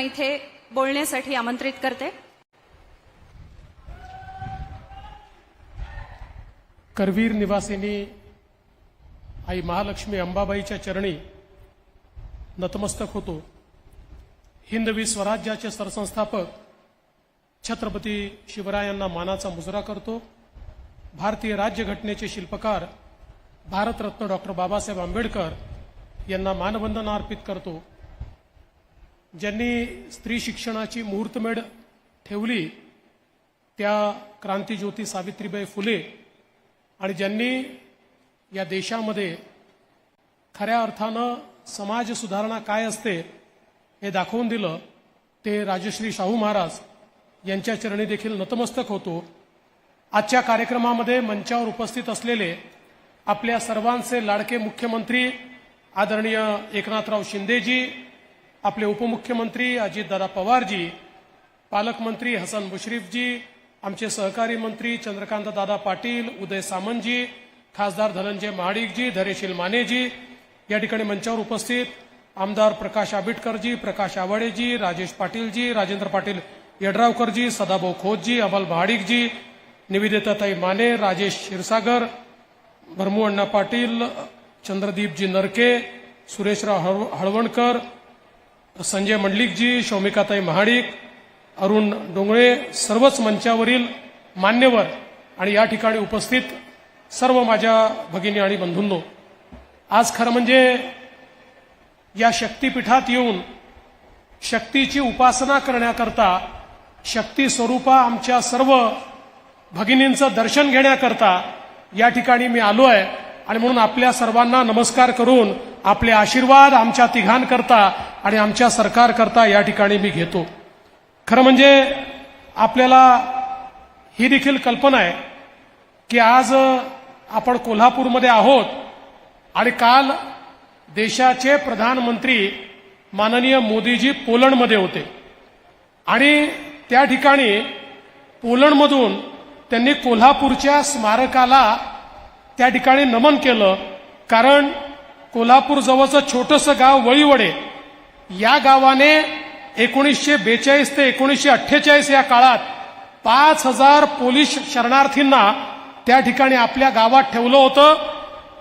इथे बोलण्यासाठी आमंत्रित करते. करवीर निवासिनी आई महालक्ष्मी अंबाबाईच्या चरणी नतमस्तक होतो. हिंदवी स्वराज्याचे सरसंस्थापक छत्रपती शिवरायांना मानाचा मुजरा करतो. भारतीय राज्यघटनेचे शिल्पकार भारतरत्न डॉक्टर बाबासाहेब आंबेडकर यांना मानवंदना अर्पित करतो. ज्यांनी स्त्री शिक्षणाची मुहूर्तमेढ ठेवली त्या क्रांतीज्योती सावित्रीबाई फुले आणि ज्यांनी या देशामध्ये खऱ्या अर्थानं समाज सुधारणा काय असते हे दाखवून दिलं ते राजश्री शाहू महाराज यांच्या चरणी देखील नतमस्तक होतो. आजच्या कार्यक्रमामध्ये मंचावर उपस्थित असलेले आपल्या सर्वांचे लाडके मुख्यमंत्री आदरणीय एकनाथराव शिंदेजी आपले उपमुख्यमंत्री अजितदादा पवारजी पालकमंत्री हसन मुश्रीफजी आमचे सहकारी मंत्री चंद्रकांत दादा पाटील उदय सामंतजी खासदार धनंजय महाडिकजी धरेशील मानेजी या ठिकाणी मंचावर उपस्थित आमदार प्रकाश आबिटकरजी प्रकाश आवाडेजी राजेश पाटीलजी राजेंद्र पाटील यड्रावकरजी सदाभाऊ खोतजी अमल महाडिकजी निवेदिताताई माने राजेश क्षीरसागर भरमू अण्णा पाटील चंद्रदीपजी नरके सुरेशराव हळव- हळवणकर संजय मंडलिकजी शौमिकाताई महाडिक अरुण डोंगळे सर्वच मंचावरील मान्यवर आणि या ठिकाणी उपस्थित सर्व माझ्या भगिनी आणि बंधूंनो आज खरं म्हणजे या शक्तीपीठात येऊन शक्तीची उपासना करण्याकरता शक्ती स्वरूपा आमच्या सर्व भगिनींचं दर्शन घेण्याकरता या ठिकाणी मी आलो आहे आणि म्हणून आपल्या सर्वांना नमस्कार करून आपले आशीर्वाद आमच्या तिघांकरता आणि आमच्या सरकारकरता या ठिकाणी मी घेतो. खरं म्हणजे आपल्याला ही देखील कल्पना आहे की आज आपण कोल्हापूरमध्ये आहोत आणि काल देशाचे प्रधानमंत्री माननीय मोदीजी पोलंडमध्ये होते. आणि त्या ठिकाणी पोलंडमधून त्यांनी कोल्हापूरच्या स्मारकाला त्या ठिकाणी नमन केलं. कारण कोल्हापूर जवळचं छोटंसं गाव वळीवडे. या गावाने एकोणीसशे बेचाळीस ते एकोणीसशे अठ्ठेचाळीस या काळात पाच हजार पोलीस शरणार्थींना त्या ठिकाणी आपल्या गावात ठेवलं होतं.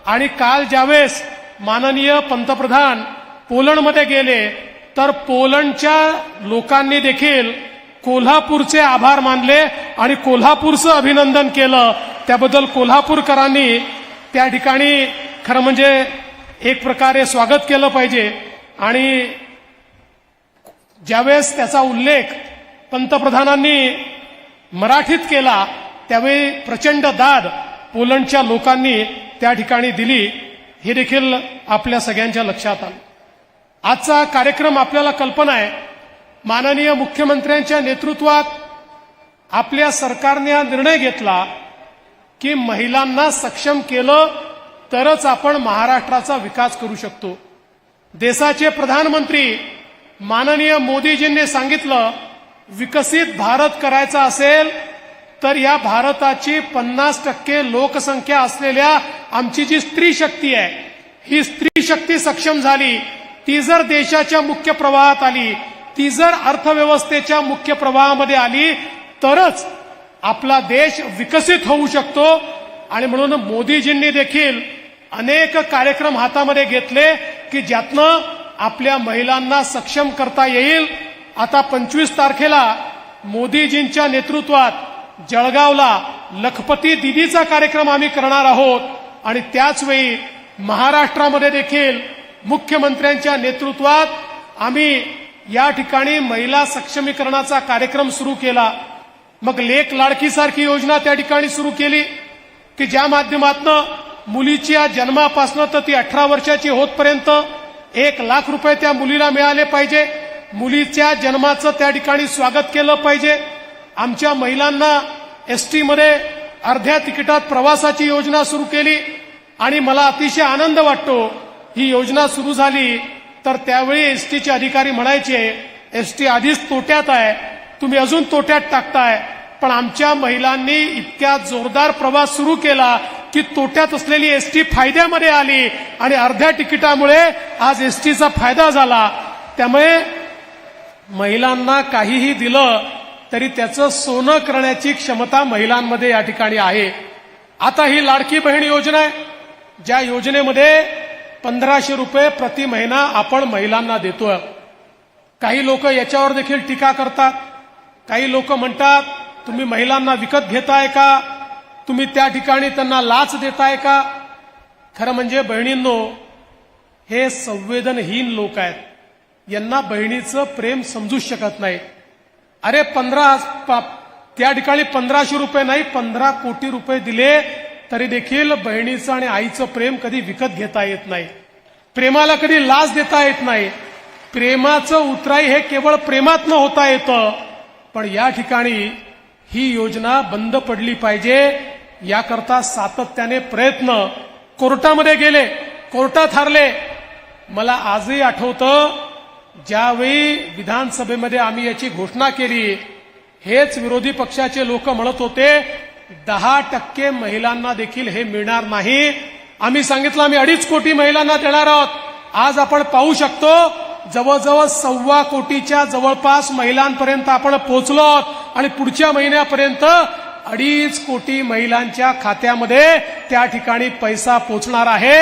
आणि काल ज्यावेळेस माननीय पंतप्रधान पोलंडमध्ये गेले तर पोलंडच्या लोकांनी देखील कोल्हापूरचे आभार मानले आणि कोल्हापूरचं अभिनंदन केलं. त्याबद्दल कोल्हापूरकरांनी त्या ठिकाणी खरं म्हणजे एक प्रकारे स्वागत केलं पाहिजे. आणि ज्यावेळेस त्याचा उल्लेख पंतप्रधानांनी मराठीत केला त्यावेळी प्रचंड दाद पोलंडच्या लोकांनी त्या ठिकाणी दिली. हे देखील आपल्या सगळ्यांच्या लक्षात आलं. आजचा कार्यक्रम आपल्याला कल्पना आहे. माननीय मुख्यमंत्र्यांच्या नेतृत्वात आपल्या सरकारने हा निर्णय घेतला की महिलांना सक्षम केलं तरच आपण महाराष्ट्राचा विकास करू शकतो. देशाचे प्रधानमंत्री माननीय मोदीजींनी सांगितलं विकसित भारत करायचा असेल तर या भारताची पन्नास टक्के लोकसंख्या असलेल्या आमची जी स्त्री शक्ती आहे ही स्त्री शक्ती सक्षम झाली ती जर देशाच्या मुख्य प्रवाहात आली ती जर अर्थव्यवस्थेच्या मुख्य प्रवाहामध्ये आली तरच आपला देश विकसित होऊ शकतो. आणि म्हणून मोदीजींनी देखील अनेक कार्यक्रम हातामध्ये घेतले की ज्यातनं आपल्या महिलांना सक्षम करता येईल. आता पंचवीस तारखेला मोदीजींच्या नेतृत्वात जळगावला लखपती दिदीचा कार्यक्रम आम्ही करणार आहोत. आणि त्याचवेळी महाराष्ट्रामध्ये देखील मुख्यमंत्र्यांच्या नेतृत्वात आम्ही या ठिकाणी महिला सक्षमीकरणाचा कार्यक्रम सुरू केला. मग लेख लाडकीसारखी योजना त्या ठिकाणी सुरू केली की ज्या माध्यमातनं मुलीच्या जन्मापासनं तर ती अठरा वर्षाची होतपर्यंत एक लाख रुपये त्या मुलीला मिळाले पाहिजे. मुलीच्या जन्माचं त्या ठिकाणी स्वागत केलं पाहिजे. आमच्या महिलांना एस टीमध्ये अर्ध्या तिकिटात प्रवासाची योजना सुरू केली आणि मला अतिशय आनंद वाटतो. ही योजना सुरू झाली तर त्यावेळी एस टीचे अधिकारी म्हणायचे एस टी आधीच तोट्यात आहे. तुम्ही अजून तोट्यात टाकताय. पण आमच्या महिलांनी इतक्या जोरदार प्रवास सुरू केला की तोट्यात असलेली एस टी फायद्यामध्ये आली आणि अर्ध्या तिकिटामुळे आज एस टीचा फायदा झाला. त्यामुळे महिलांना काहीही दिलं तरी त्याचं सोनं करण्याची क्षमता महिलांमध्ये या ठिकाणी आहे. आता ही लाडकी बहीण योजना आहे ज्या योजनेमध्ये पंधराशे रुपये प्रति महिना आपण महिलांना देतोय. काही लोक याच्यावर देखील टीका करतात. काही लोक म्हणतात तुम्ही महिलांना विकत घेताय का? तुम्ही त्या ठिकाणी त्यांना लाच देताय का? खरं म्हणजे बहिणींनो हे संवेदनहीन लोक आहेत. यांना बहिणीचं प्रेम समजूच शकत नाही. अरे पंधरा त्या ठिकाणी पंधराशे रुपये नाही पंधरा कोटी रुपये दिले तरी देखील बहिणीचं आणि आईचं प्रेम कधी विकत घेता येत नाही. प्रेमाला कधी लाच देता येत नाही. प्रेमाचं उतराई हे केवळ प्रेमातनं होता येतं. पण या ठिकाणी ही योजना बंद पडली पाहिजे. याकरता सातत्याने प्रयत्न कोर्टामध्ये गेले. कोर्टात हारले. मला आजही आठवतं ज्यावेळी विधानसभेमध्ये आम्ही याची घोषणा केली हेच विरोधी पक्षाचे लोक म्हणत होते दहा टक्के महिलांना देखील हे मिळणार नाही. आम्ही सांगितलं आम्ही अडीच कोटी महिलांना देणार आहोत. आज आपण पाहू शकतो जवळजवळ सव्वा कोटीच्या जवळपास महिलांपर्यंत आपण पोहोचलो आहोत. आणि पुढच्या महिन्यापर्यंत अडीच कोटी महिलांच्या खात्यामध्ये त्या ठिकाणी पैसा पोचणार आहे.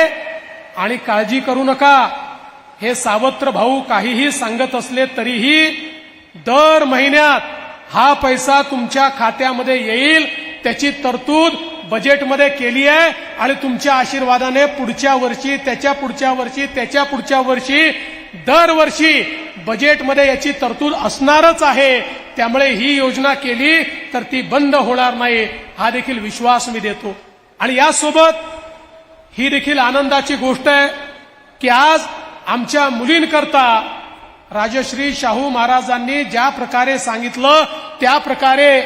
आणि काळजी करू नका. हे सावत्र भाऊ काहीही सांगत असले तरीही दर महिन्यात हा पैसा तुमच्या खात्यामध्ये येईल त्याची तरतूद बजेटमध्ये केली आहे आणि तुमच्या आशीर्वादाने पुढच्या वर्षी त्याच्या पुढच्या वर्षी त्याच्या पुढच्या वर्षी दरवर्षी बजेटमध्ये याची तरतूद असणारच आहे. त्यामुळे ही योजना केली तर ती बंद होणार नाही हा देखील विश्वास मी देतो. आणि यासोबत ही देखील आनंदाची गोष्ट आहे की आज आमच्या मुलींकरता राजश्री शाहू महाराजांनी ज्या प्रकारे सांगितलं त्या प्रकारे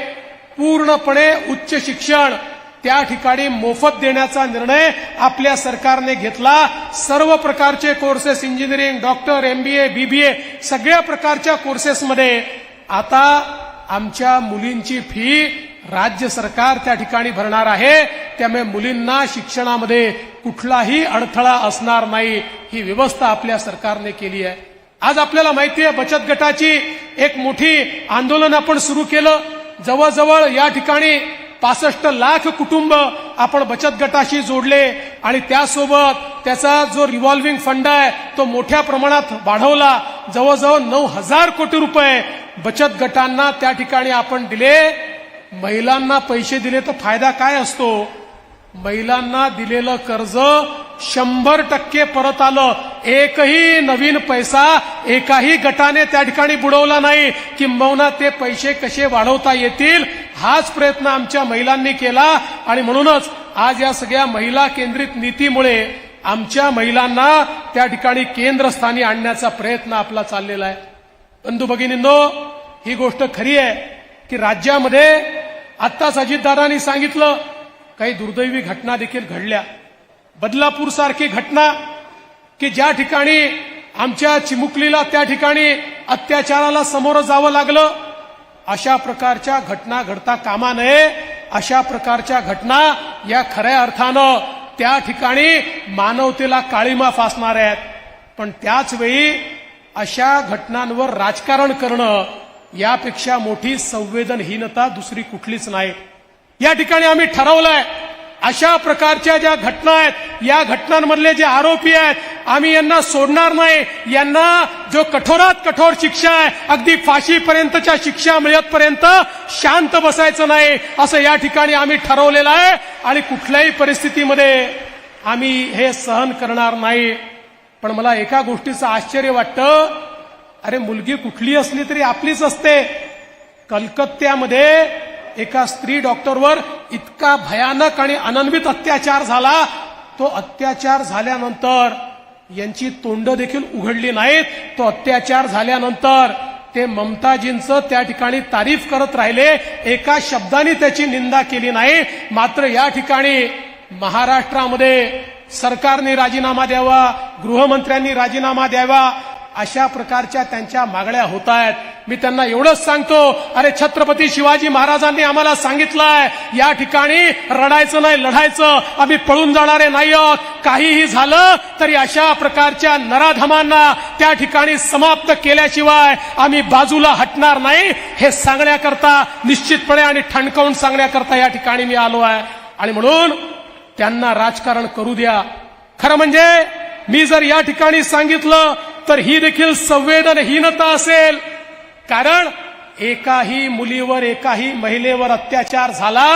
पूर्णपणे उच्च शिक्षण त्या ठिकाणी मोफत देण्याचा निर्णय आपल्या सरकारने घेतला. सर्व प्रकारचे courses engineering doctor MBA BBA सगळ्या प्रकारच्या कोर्सेसमध्ये आता आमच्या मुलींची फी राज्य सरकार त्या ठिकाणी भरणार आहे. त्यामुळे मुलींना शिक्षणामध्ये कुठलाही अडथळा असणार नाही. ही व्यवस्था आपल्या सरकारने केली आहे. आज आपल्याला माहिती आहे बचत गटाची एक मोठी आंदोलन आपण सुरू केलं. जवळजवळ या ठिकाणी पासष्ट लाख कुटुंब आपण बचत गटाशी जोडले आणि त्यासोबत त्याचा जो रिव्हॉल्व्हिंग फंड आहे तो मोठ्या प्रमाणात वाढवला. जवळजवळ नऊ हजार कोटी रुपये बचत गटांना त्या ठिकाणी आपण दिले. महिलांना पैसे दिले तर फायदा काय असतो? महिलांना दिलेलं कर्ज शंभर टक्के परत आलं. एकही नवीन पैसा एकाही गटाने त्या ठिकाणी बुडवला नाही. किंबहुना ते पैसे कसे वाढवता येतील? हाच प्रयत्न आमच्या महिलांनी केला. आणि म्हणूनच आज या सगळ्या महिला केंद्रित नीतीमुळे आमच्या महिलांना त्या ठिकाणी केंद्रस्थानी आणण्याचा प्रयत्न आपला चाललेला आहे. बंधू भगिनींनो ही गोष्ट खरी आहे की राज्यामध्ये आत्ताच अजितदादांनी सांगितलं काही दुर्दैवी घटना देखील घडल्या. बदलापूर सारखी घटना की ज्या ठिकाणी आमच्या चिमुकलीला त्या ठिकाणी अत्याचाराला समोरं जावं लागलं अशा प्रकारच्या घटना घडता कामा नये. अशा प्रकारच्या घटना या खऱ्या अर्थानं त्या ठिकाणी मानवतेला काळीमा फासणार आहेत. पण त्याच वेळी अशा घटनांवर राजकारण करणं यापेक्षा मोठी संवेदनहीनता दुसरी कुठलीच नाही. या ठिकाणी आम्ही ठरवलंय अशा प्रकारच्या ज्या घटना आहेत या घटनांमधले जे आरोपी आहेत आम्ही यांना सोडणार नाही. यांना जो कठोरात कठोर शिक्षा आहे अगदी फाशीपर्यंतच्या शिक्षा मिळतपर्यंत शांत बसायचं नाही असं या ठिकाणी आम्ही ठरवलेलं आहे. आणि कुठल्याही परिस्थितीमध्ये आम्ही हे सहन करणार नाही. पण मला एका गोष्टीचं आश्चर्य वाटतं. अरे मुलगी कुठली असली तरी आपलीच असते. कलकत्त्यामध्ये एका स्त्री डॉक्टरवर इतका भयानक आणि अनन्वित अत्याचार झाला. तो अत्याचार झाल्यानंतर यांची तोंड देखील उघडली नाहीत. तो अत्याचार झाल्यानंतर ते ममताजींचं त्या ठिकाणी तारीफ करत राहिले. एका शब्दाने त्याची निंदा केली नाही. मात्र या ठिकाणी महाराष्ट्रामध्ये सरकारने राजीनामा द्यावा गृहमंत्र्यांनी राजीनामा द्यावा अशा प्रकारच्या त्यांच्या मागण्या होत आहेत मी त्यांना एवढंच सांगतो अरे छत्रपती शिवाजी महाराजांनी आम्हाला सांगितलंय या ठिकाणी रडायचं नाही लढायचं आम्ही पळून जाणारे नाही आहोत काहीही झालं तरी अशा प्रकारच्या नराधमांना त्या ठिकाणी समाप्त केल्याशिवाय आम्ही बाजूला हटणार नाही. हे सांगण्याकरता निश्चितपणे आणि ठणकावून सांगण्याकरता या ठिकाणी मी आलो आहे. आणि म्हणून त्यांना राजकारण करू द्या. खरं म्हणजे मी जर या ठिकाणी सांगितलं तर ही देखील संवेदनहीनता असेल. कारण एकाही मुलीवर एकाही महिलेवर अत्याचार झाला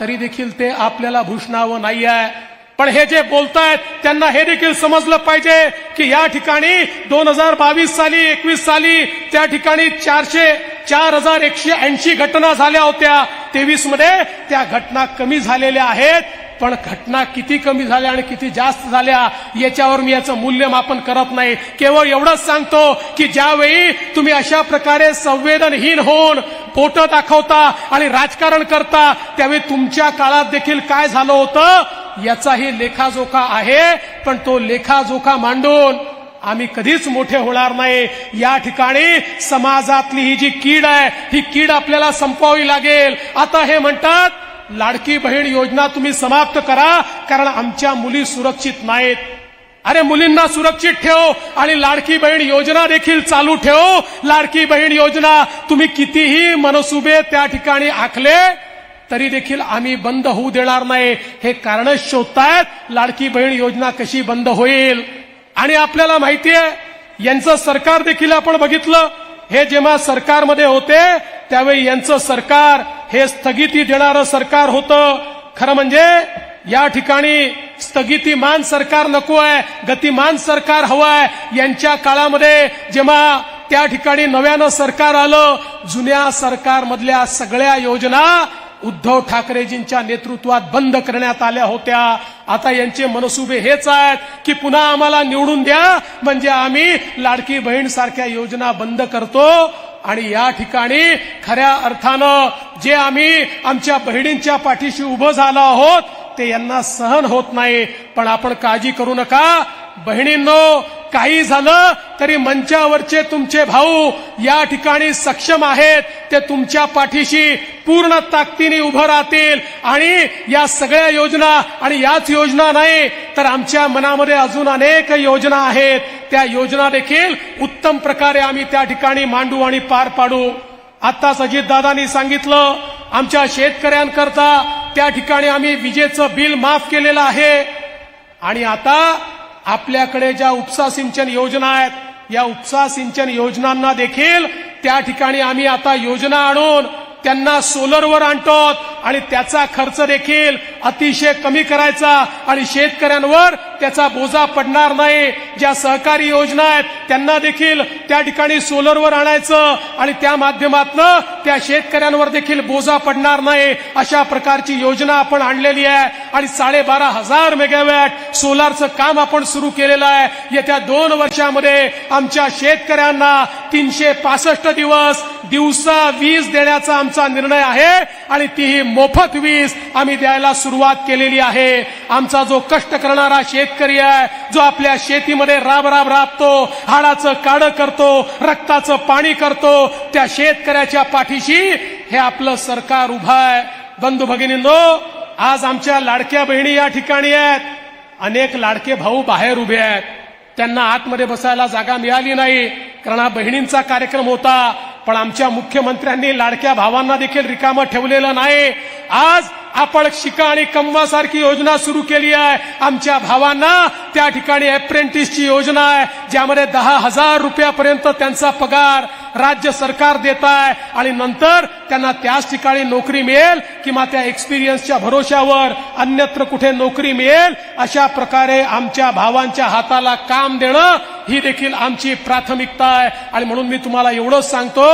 तरी देखील ते आपल्याला भूषणावं नाही आहे पण हे जे बोलतायत त्यांना हे देखील समजलं पाहिजे की या ठिकाणी दोन हजार बावीस साली एकवीस साली त्या ठिकाणी चारशे चार हजार एकशे ऐंशी घटना झाल्या होत्या. तेवीसमध्ये त्या घटना कमी झालेल्या आहेत. पण घटना किती कमी झाल्या आणि किती जास्त झाल्या याच्यावर मी याचं मूल्यमापन करत नाही. केवळ एवढंच सांगतो की ज्यावेळी तुम्ही अशा प्रकारे संवेदनहीन होऊन पोट दाखवता आणि राजकारण करता त्यावेळी तुमच्या काळात देखील काय झालं होतं? याचाही लेखाजोखा आहे पण तो लेखाजोखा मांडून आम्ही कधीच मोठे होणार नाही. या ठिकाणी समाजातली ही जी कीड आहे ही कीड आपल्याला संपवावी लागेल. आता हे म्हणतात लाडकी बहीण योजना तुम्ही समाप्त करा कारण आमच्या मुली सुरक्षित नाहीत. अरे मुलींना सुरक्षित ठेव आणि लाडकी बहीण योजना देखील चालू ठेव. लाडकी बहीण योजना तुम्ही कितीही मनसुबे त्या ठिकाणी आखले तरी देखील आम्ही बंद होऊ देणार नाही. हे कारण शोधतायत लाडकी बहीण योजना कशी बंद होईल. आणि आपल्याला माहितीये यांचं सरकार देखील आपण बघितलं. हे जेव्हा सरकारमध्ये होते त्यावेळी यांचं सरकार हे स्थगिती देणारं सरकार होतं. खरं म्हणजे या ठिकाणी स्थगितीमान सरकार नको आहे गतिमान सरकार हवं आहे. यांच्या काळामध्ये जेव्हा त्या ठिकाणी नव्यानं सरकार आलं जुन्या सरकारमधल्या सगळ्या योजना उद्धव ठाकरेजींच्या नेतृत्वात बंद करण्यात आल्या होत्या. आता यांचे मनसुबे हेच आहेत की पुन्हा आम्हाला निवडून द्या. म्हणजे आम्ही लाडकी बहीण सारख्या योजना बंद करतो. आणि या ठिकाणी खऱ्या अर्थानं जे आम्ही आमच्या बहिणींच्या पाठीशी उभं झालो आहोत ते यांना सहन होत नाही. पण आपण काळजी करू नका. बहिणींनो काही झालं तरी मंचावरचे तुमचे भाऊ या ठिकाणी सक्षम आहेत. ते तुमच्या पाठीशी पूर्ण ताकदीने उभं राहतील. आणि या सगळ्या योजना आणि याच योजना नाही तर आमच्या मनामध्ये अजून अनेक योजना आहेत. त्या योजना देखील उत्तम प्रकारे आम्ही त्या ठिकाणी मांडू आणि पार पाडू. आताच अजितदादांनी सांगितलं आमच्या शेतकऱ्यांकरता त्या ठिकाणी आम्ही विजेचं बिल माफ केलेलं आहे. आणि आता आपल्याकडे ज्या उपसा सिंचन योजना आहेत या उपसा सिंचन योजनांना देखील त्या ठिकाणी आम्ही आता योजना आणून त्यांना सोलरवर आणतो आणि त्याचा खर्च देखील अतिशय कमी करायचा आणि शेतकऱ्यांवर त्याचा बोजा पडणार नाही. ज्या सहकारी योजना आहेत त्यांना देखील त्या ठिकाणी सोलरवर आणायचं आणि त्या माध्यमातनं त्या शेतकऱ्यांवर देखील बोजा पडणार नाही. अशा प्रकारची योजना आपण आणलेली आहे आणि साडेबारा हजार मेगावॅट सोलारचं काम आपण सुरू केलेलं आहे. येत्या दोन वर्षामध्ये आमच्या शेतकऱ्यांना तीनशे पासष्ट दिवस दिवसा वीज देण्याचा आमचा निर्णय आहे आणि तीही मोफत वीज आम्ही द्यायला सुरुवात केलेली आहे. आमचा जो कष्ट करणारा शेतकरी आहे जो आपल्या शेतीमध्ये राब राब राबतो हाडाचं काडं करतो रक्ताचं पाणी करतो त्या शेतकऱ्याच्या पाठीशी हे आपलं सरकार उभं आहे. बंधू भगिनींनो आज आमच्या लाडक्या बहिणी या ठिकाणी आहेत. अनेक लाडके भाऊ बाहेर उभे आहेत. त्यांना आतमध्ये बसायला जागा मिळाली नाही. कारण हा बहिणींचा कार्यक्रम होता. पण आमच्या मुख्यमंत्र्यांनी लाडक्या भावांना देखील रिकामं ठेवलेलं नाही. आज आपण शिका आणि कमवा सारखी योजना सुरू केली आहे. आमच्या भावांना त्या ठिकाणी अप्रेंटिसची योजना आहे ज्यामध्ये दहा हजार रुपयापर्यंत त्यांचा पगार राज्य सरकार देत आहे आणि नंतर त्यांना त्याच ठिकाणी नोकरी मिळेल किंवा त्या एक्सपिरियन्सच्या भरोशावर अन्यत्र कुठे नोकरी मिळेल अशा प्रकारे आमच्या भावांच्या हाताला काम देणं ही देखील आमची प्राथमिकता आहे. आणि म्हणून मी तुम्हाला एवढंच सांगतो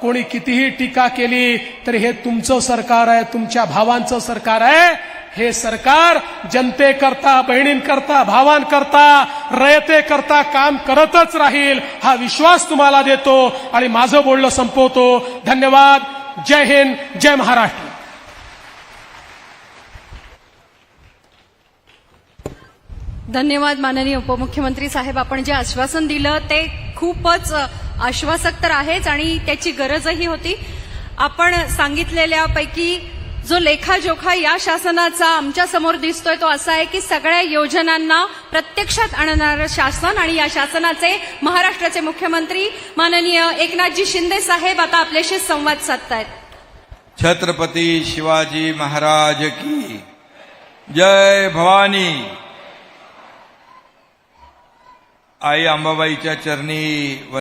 कोणी कितीही टीका केली तरी हे तुमचं सरकार आहे तुमच्या भावांचं सरकार आहे. हे सरकार जनतेकरता बहिणींकरता भावांकरता रयतेकरता काम करतच राहील हा विश्वास तुम्हाला देतो आणि माझं बोलणं संपवतो. धन्यवाद. जय हिंद जय महाराष्ट्र. धन्यवाद माननीय उपमुख्यमंत्री साहेब. आपण जे आश्वासन दिलं ते खूपच आश्वासक तर आहेच आणि त्याची गरजही होती. आपण सांगितलेल्यापैकी जो लेखाजोखा या शासनाचा आमच्यासमोर दिसतोय तो असा आहे की सगळ्या योजनांना प्रत्यक्षात आणणारं शासन आणि या शासनाचे महाराष्ट्राचे मुख्यमंत्री माननीय एकनाथजी शिंदे साहेब आता आपल्याशी संवाद साधतायत. छत्रपती शिवाजी महाराज की जय भवानी. आई अंबाबाईच्या चरणी